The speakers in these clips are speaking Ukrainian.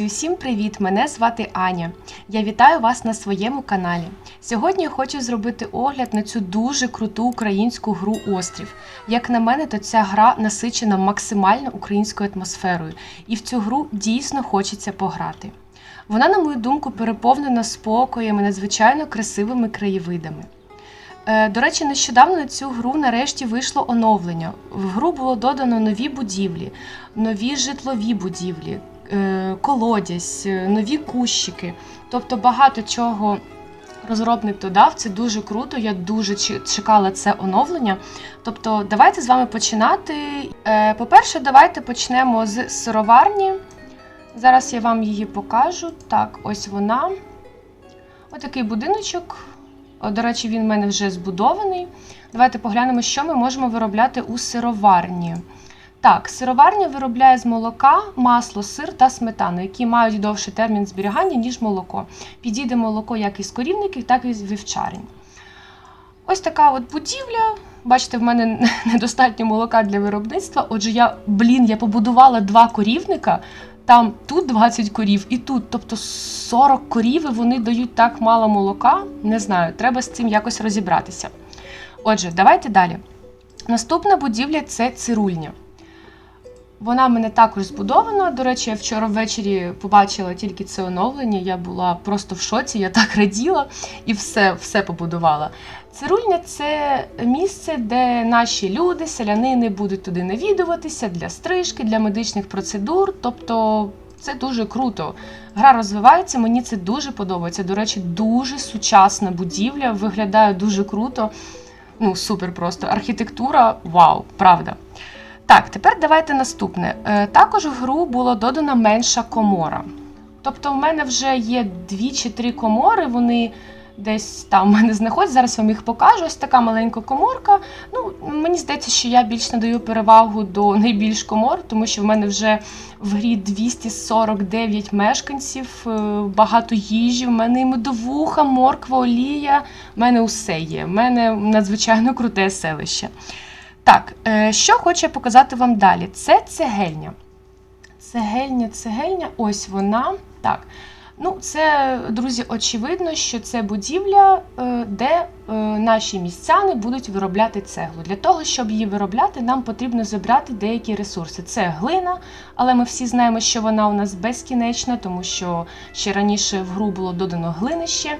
Друзі, усім привіт! Мене звати Аня. Я вітаю вас на своєму каналі. Сьогодні я хочу зробити огляд на цю дуже круту українську гру Острів. Як на мене, то ця гра насичена максимально українською атмосферою, і в цю гру дійсно хочеться пограти. Вона, на мою думку, переповнена спокоєм і надзвичайно красивими краєвидами. Е, До речі, нещодавно на цю гру нарешті вийшло оновлення. В гру було додано нові будівлі, нові житлові будівлі, колодязь, е, нові кущики. Тобто багато чого розробник додав. Це дуже круто. Я дуже чекала це оновлення. Тобто, давайте з вами починати. Е, По-перше, давайте почнемо з сироварні. Зараз я вам її покажу. Так, ось вона. Отакий будиночок. До речі, він в мене вже збудований. Давайте поглянемо, що ми можемо виробляти у сироварні. Так, сироварня виробляє з молока, масло, сир та сметану, які мають довший термін зберігання, ніж молоко. Підійде молоко як із корівників, так і з вівчарень. Ось така от будівля. Бачите, в мене недостатньо молока для виробництва. Отже, я, блін, я побудувала два корівника. Там тут 20 корів і тут, тобто 40 корів, і вони дають так мало молока. Не знаю, треба з цим якось розібратися. Отже, давайте далі. Наступна будівля це цирульня. Вона мене також збудована. До речі, я вчора ввечері побачила тільки це оновлення. Я була просто в шоці, я так раділа і все, все побудувала. Цирульня це місце, де наші люди, селянини будуть туди навідуватися для стрижки, для медичних процедур. Тобто це дуже круто. Гра розвивається, мені це дуже подобається. До речі, дуже сучасна будівля, виглядає дуже круто. Ну, супер просто. Архітектура, вау, правда. Так, тепер давайте наступне. Е, Також в гру було додано менша комора. Тобто, в мене вже є дві чи три комори, вони десь там в мене знаходяться. Зараз вам їх покажу. Ось така маленька коморка. Ну, мені здається, що я більш надаю перевагу до найбільш комор, тому що в мене вже в грі 249 мешканців, е, багато їжі, в мене і медовуха, морква, олія. В мене усе є. В мене надзвичайно круте селище. Так, е, що хочу показати вам далі? Це цегельня. Цегельня, цегельня, ось вона. Так. Ну, це, друзі, очевидно, що це будівля, е, де е, наші містяни будуть виробляти цеглу. Для того, щоб її виробляти, нам потрібно забрати деякі ресурси. Це глина, але ми всі знаємо, що вона у нас безкінечна, тому що ще раніше в гру було додано глинище,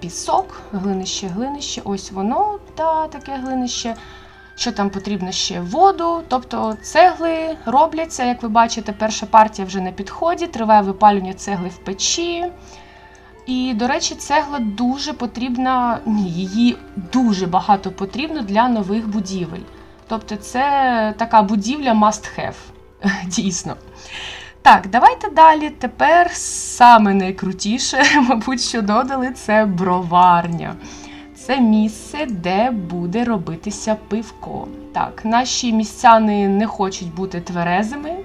пісок, глинище, глинище, ось воно, та таке глинище. Що там потрібно ще воду, тобто цегли робляться. Як ви бачите, перша партія вже на підході, триває випалювання цегли в печі. І, до речі, цегла дуже потрібна, ні, її дуже багато потрібно для нових будівель. Тобто, це така будівля must have. Дійсно. Так, давайте далі. Тепер саме найкрутіше, мабуть, що додали, це броварня. Це місце, де буде робитися пивко. Так, наші містяни не хочуть бути тверезими,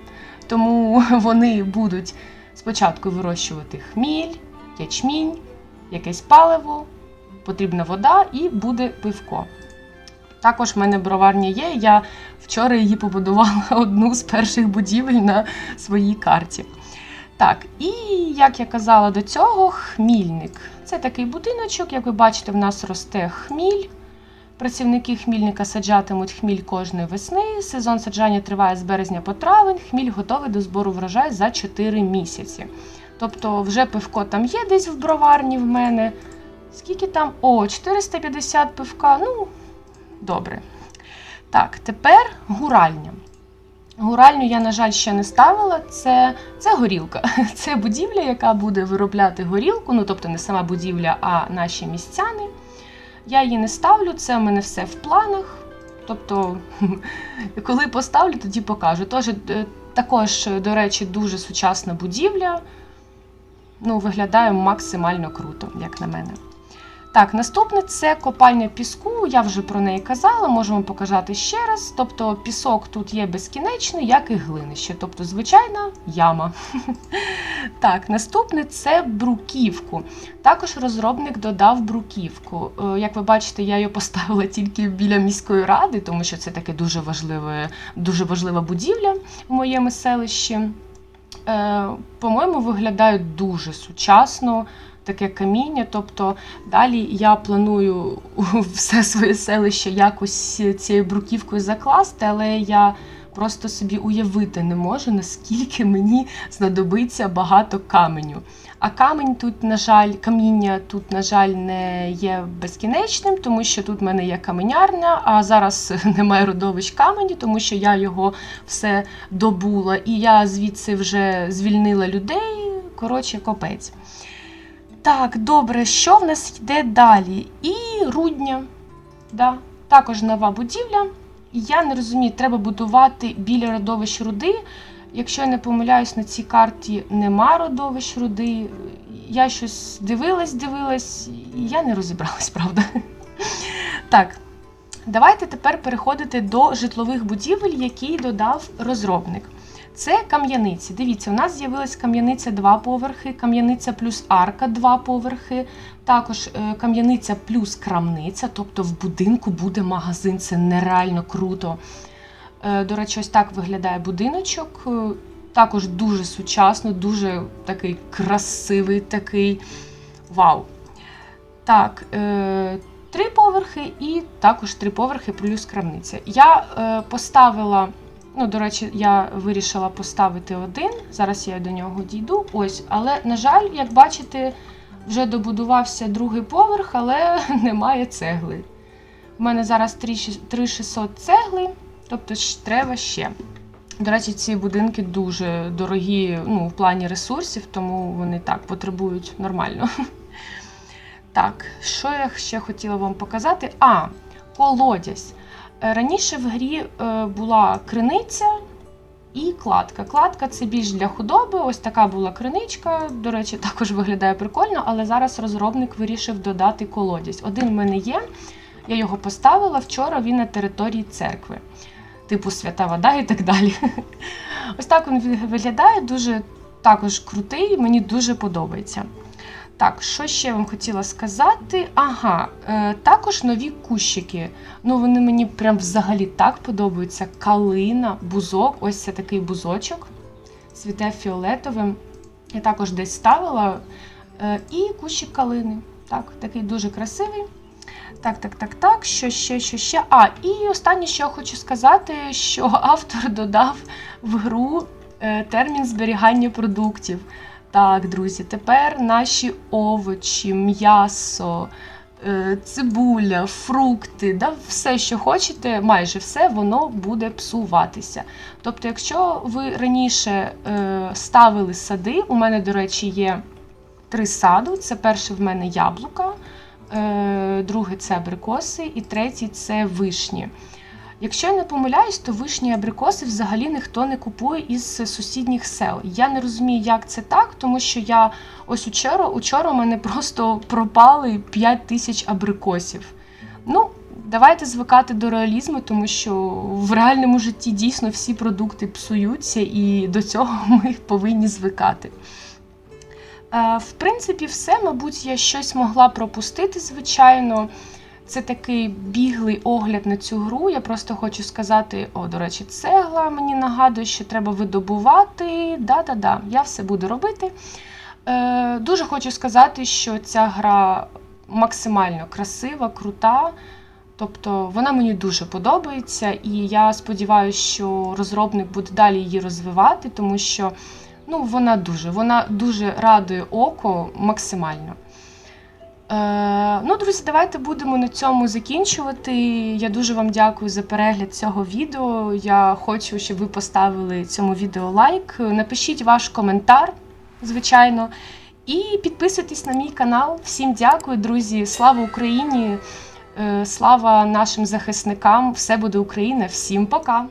тому вони будуть спочатку вирощувати хміль, ячмінь, якесь паливо, потрібна вода і буде пивко. Також в мене броварня є. Я вчора її побудувала одну з перших будівель на своїй карті. Так, і як я казала до цього, хмільник. Це такий будиночок, як ви бачите, в нас росте хміль. Працівники хмільника саджатимуть хміль кожної весни. Сезон саджання триває з березня по травень. Хміль готовий до збору врожаю за 4 місяці. Тобто, вже пивко там є десь в броварні в мене. Скільки там? О, 450 пивка. Ну, добре. Так, тепер гуральня. Гуральню я, на жаль, ще не ставила. Це, це горілка. Це будівля, яка буде виробляти горілку. Ну, тобто не сама будівля, а наші містяни. Я її не ставлю, це в мене все в планах. Тобто, коли поставлю, тоді покажу. Тож, е, також, до речі, дуже сучасна будівля. Ну, виглядає максимально круто, як на мене. Так, наступне це копальня піску. Я вже про неї казала, можемо показати ще раз. Тобто пісок тут є безкінечний, як і глинище, тобто звичайна яма. Так, наступне це бруківку. Також розробник додав бруківку. Е, Як ви бачите, я її поставила тільки біля міської ради, тому що це таке дуже важливе, дуже важлива будівля в моєму селищі. Е, по-моєму, виглядають дуже сучасно. Таке каміння, тобто далі я планую все своє селище якось цією бруківкою закласти, але я просто собі уявити не можу, наскільки мені знадобиться багато каменю. А камінь тут, на жаль, каміння тут, на жаль, не є безкінечним, тому що тут в мене є каменярня, а зараз немає родовищ каменю, тому що я його все добула, і я звідси вже звільнила людей. Коротше, копець. Так, добре, що в нас йде далі? І рудня. Да, Також нова будівля. Я не розумію, треба будувати біля родовищ руди. Якщо я не помиляюсь, на цій карті нема родовищ руди. Я щось дивилась, дивилась, і я не розібралась, правда. Так, давайте тепер переходити до житлових будівель, які додав розробник. Це кам'яниці. Дивіться, у нас з'явилась кам'яниця два поверхи, кам'яниця плюс арка два поверхи, також е, кам'яниця плюс крамниця, тобто в будинку буде магазин, це нереально круто. Е, До речі, ось так виглядає будиночок. Е, Також дуже сучасно, дуже такий красивий такий. Вау! Так, три поверхи і також три поверхи плюс крамниця. Я поставила. Ну, до речі, я вирішила поставити один. Зараз я до нього дійду. Ось, але, на жаль, як бачите, вже добудувався другий поверх, але немає цегли. У мене зараз 3600 цегли, тобто ж треба ще. До речі, ці будинки дуже дорогі ну, в плані ресурсів, тому вони так потребують нормально. Так, що я ще хотіла вам показати? А, колодязь. Е, Раніше в грі е, була криниця і кладка. Кладка це більш для худоби. Ось така була криничка. До речі, також виглядає прикольно, але зараз розробник вирішив додати колодязь. Один в мене є, я його поставила вчора. Він на території церкви, типу свята вода і так далі. Ось так він виглядає, дуже також крутий, мені дуже подобається. Так, що ще вам хотіла сказати? Ага, е, також нові кущики. Ну, вони мені прям взагалі так подобаються. Калина, бузок, ось це такий бузочок, цвіте фіолетовим. Я також десь ставила. Е, і кущик калини. Так, такий дуже красивий. Так, так, так, так. Що ще, що ще? А, і останнє, що я хочу сказати, що автор додав в гру е, термін зберігання продуктів. Так, друзі, тепер наші овочі, м'ясо, е, цибуля, фрукти, да, все, що хочете, майже все, воно буде псуватися. Тобто, якщо ви раніше е, ставили сади, у мене, до речі, є три саду. Це перше в мене яблука, е, друге це абрикоси, і третій це вишні. Якщо я не помиляюсь, то вишні абрикоси взагалі ніхто не купує із сусідніх сел. Я не розумію, як це так, тому що я ось учора, учора у мене просто пропали 5 тисяч абрикосів. Ну, давайте звикати до реалізму, тому що в реальному житті дійсно всі продукти псуються, і до цього ми повинні звикати. Е, В принципі, все, мабуть, я щось могла пропустити, звичайно. Це такий біглий огляд на цю гру. Я просто хочу сказати: о, до речі, цегла мені нагадує, що треба видобувати. Да-да-да, я все буду робити. Е, Дуже хочу сказати, що ця гра максимально красива, крута. Тобто вона мені дуже подобається, і я сподіваюся, що розробник буде далі її розвивати, тому що ну, вона дуже вона дуже радує око максимально. Е, ну, друзі, давайте будемо на цьому закінчувати. Я дуже вам дякую за перегляд цього відео. Я хочу, щоб ви поставили цьому відео лайк. Напишіть ваш коментар, звичайно. І підписуйтесь на мій канал. Всім дякую, друзі. Слава Україні! Е, Слава нашим захисникам! Все буде Україна! Всім пока!